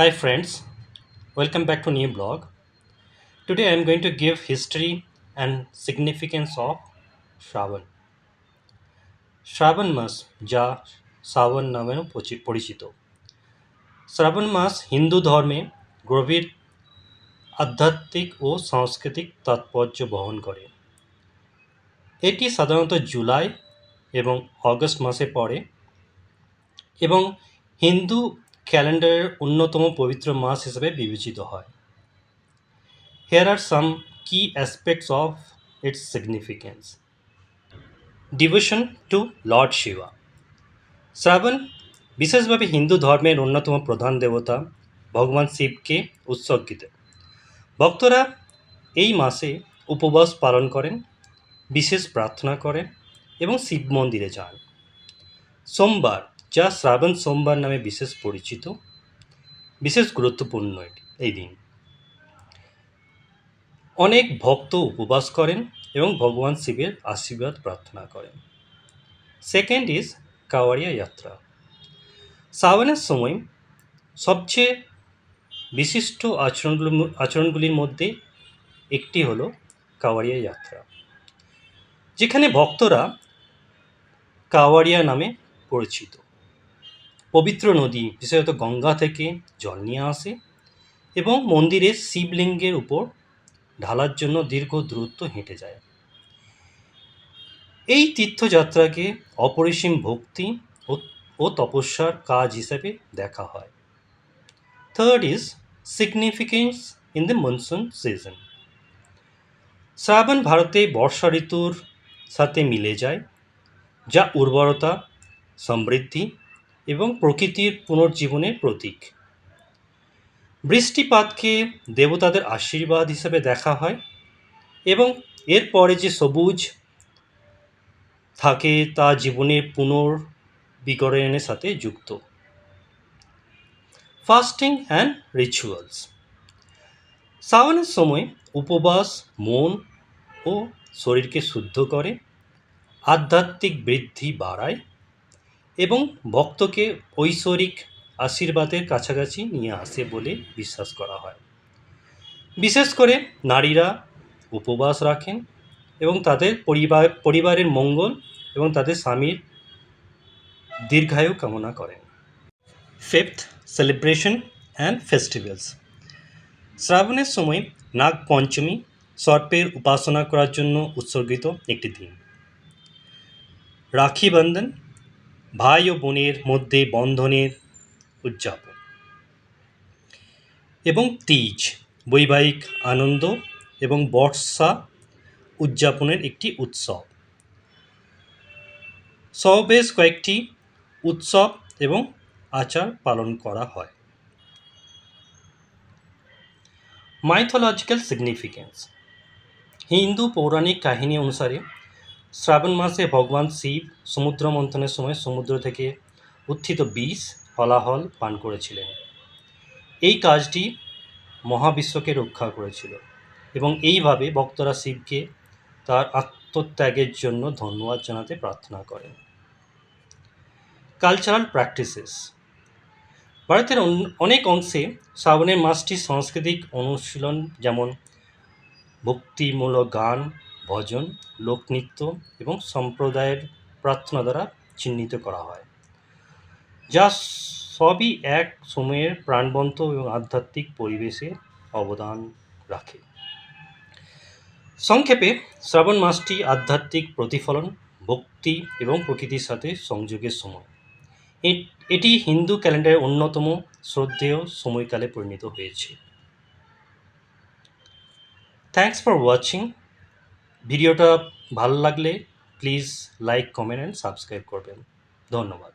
Hi friends, welcome back to new blog. Today I am going to give history and significance of Shravan. শ্রাবণ মাস যা শ্রাবণ নামেও পরিচিত শ্রাবণ মাস হিন্দু ধর্মে গভীর আধ্যাত্মিক ও সাংস্কৃতিক তাৎপর্য বহন করে এটি সাধারণত জুলাই এবং অগস্ট মাসে পড়ে এবং হিন্দু ক্যালেন্ডারের অন্যতম পবিত্র মাস হিসেবে বিবেচিত হয়। Here are some key aspects of its significance devotion to lord Shiva Shravan বিশেষভাবে হিন্দু ধর্মের অন্যতম প্রধান দেবতা ভগবান শিবকে উৎসর্গিত। ভক্তরা এই মাসে উপবাস পালন করেন, বিশেষ প্রার্থনা করেন এবং শিব মন্দিরে যান। সোমবার যা শ্রাবণ সোমবার নামে বিশেষ পরিচিত, বিশেষ গুরুত্বপূর্ণ এটি, এই দিন। অনেক ভক্ত উপবাস করেন এবং ভগবান শিবের আশীর্বাদ প্রার্থনা করেন। সেকেন্ড ইজ কাওয়ারিয়া যাত্রা। শ্রাবণের সময় সবচেয়ে বিশিষ্ট আচরণগুলো, আচরণগুলির মধ্যে একটি হলো কাওয়ারিয়া যাত্রা, যেখানে ভক্তরা কাওয়ারিয়া নামে পরিচিত। পবিত্র নদী, বিশেষত গঙ্গা থেকে জল নিয়ে আসে এবং মন্দিরের শিবলিঙ্গের উপর ঢালার জন্য দীর্ঘ দূরত্ব হেঁটে যায়। এই তীর্থযাত্রাকে অপরিসীম ভক্তি ও- তপস্যার কাজ হিসেবে দেখা হয়। Third is significance in the monsoon season Shravan ভারতে বর্ষা ঋতুর সাথে মিলে যায়, যা উর্বরতা, সমৃদ্ধি এবং প্রকৃতির পুনর্জীবনের প্রতীক। বৃষ্টিপাতকে দেবতাদের আশীর্বাদ হিসেবে দেখা হয় এবং এরপরে যে সবুজ থাকে তা জীবনের পুনর্বিকরণের সাথে যুক্ত। ফাস্টিং অ্যান্ড রিচুয়ালস শ্রাবণের সময় উপবাস, মন ও শরীরকে শুদ্ধ করে, আধ্যাত্মিক বৃদ্ধি বাড়ায় এবং ভক্তকে ঐশ্বরিক আশীর্বাদের কাছাকাছি নিয়ে আসে বলে বিশ্বাস করা হয়। বিশেষ করে নারীরা উপবাস রাখেন এবং তাদের পরিবার, পরিবারের মঙ্গল এবং তাদের স্বামীর দীর্ঘায়ু কামনা করেন। ফিফথ সেলিব্রেশন অ্যান্ড ফেস্টিভ্যালস শ্রাবণের সময় নাগ পঞ্চমী সর্পের উপাসনা করার জন্য উৎসর্গিত একটি দিন। রাখি বন্ধন ভাই ও বোনের মধ্যে বন্ধনের উদযাপন। এবং তীজ বৈবাহিক আনন্দ এবং বর্ষা উদযাপনের একটি উৎসব। সহ বেশ কয়েকটি উৎসব এবং আচার পালন করা হয়। মাইথোলজিক্যাল সিগনিফিকেন্স হিন্দু পৌরাণিক কাহিনী অনুসারে শ্রাবণ মাসে ভগবান শিব সমুদ্র মন্থনের সময় সমুদ্র থেকে উত্থিত বিষ, হলাহল পান করেছিলেন। এই কাজটি মহাবিশ্বকে রক্ষা করেছিল এবং এইভাবে ভক্তরা শিবকে তার আত্মত্যাগের জন্য ধন্যবাদ জানাতে প্রার্থনা করেন। কালচারাল প্র্যাকটিসেস ভারতের অনেক অংশে শ্রাবণের মাসটি সাংস্কৃতিক অনুশীলন যেমন ভক্তিমূলক গান ভজন, লোকনৃত্য এবং সম্প্রদায়ের প্রার্থনা দ্বারা চিহ্নিত করা হয়। যা সবই এক সময়ের প্রাণবন্ত এবং আধ্যাত্মিক পরিবেশে অবদান রাখে। সংক্ষেপে, শ্রাবণ মাসটি আধ্যাত্মিক প্রতিফলন, ভক্তি এবং প্রকৃতির সাথে সংযোগের সময়। এটি হিন্দু ক্যালেন্ডারের অন্যতম শ্রদ্ধেয় সময়কালে পরিণত হয়েছে। থ্যাংকস ফর ওয়াচিং ভিডিওটা ভালো লাগলে please like comment and subscribe করবেন। ধন্যবাদ।